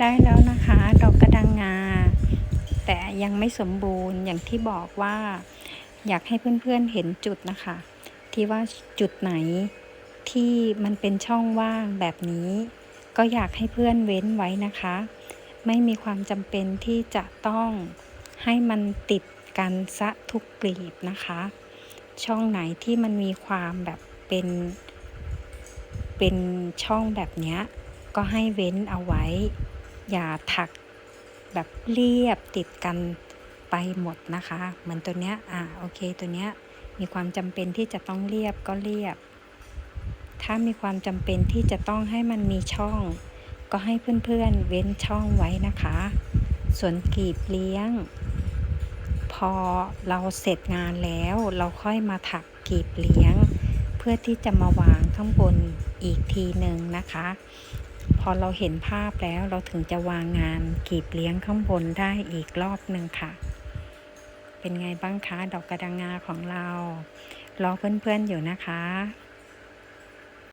ได้แล้วนะคะ ดอกกระดังงา แต่ยังไม่สมบูรณ์อย่างที่บอกว่า อยากให้เพื่อนๆเห็นจุดนะคะ ที่ว่าจุดไหนที่มันเป็นช่องว่างแบบนี้ ก็อยากให้เพื่อนเว้นไว้นะคะ ไม่มีความจำเป็นที่จะต้องให้มันติดกันซะทุกกลีบนะคะ ช่องไหนที่มันมีความแบบเป็น เป็นช่องแบบนี้ก็ให้เว้นเอาไว้ อย่าถักแบบเรียบติดกันไปหมดนะคะ เหมือนตัวเนี้ยอ่าโอเคตัวเนี้ยมีความจำเป็นที่จะต้องเรียบก็เรียบ ถ้ามีความจำเป็นที่จะต้องให้มันมีช่อง ก็ให้เพื่อนๆเว้นช่องไว้นะคะ ส่วนกลีบเลี้ยง พอเราเสร็จงานแล้วเราค่อยมาถักกลีบเลี้ยง เพื่อที่จะมาวางข้างบนอีกทีหนึ่งนะคะ พอเราเห็นภาพแล้วเราถึงจะวางงานกีบเลี้ยงข้างบนได้อีกรอบหนึ่งค่ะ เป็นไงบ้างคะ ดอกกระดังงาของเรา รอเพื่อนๆอยู่นะคะ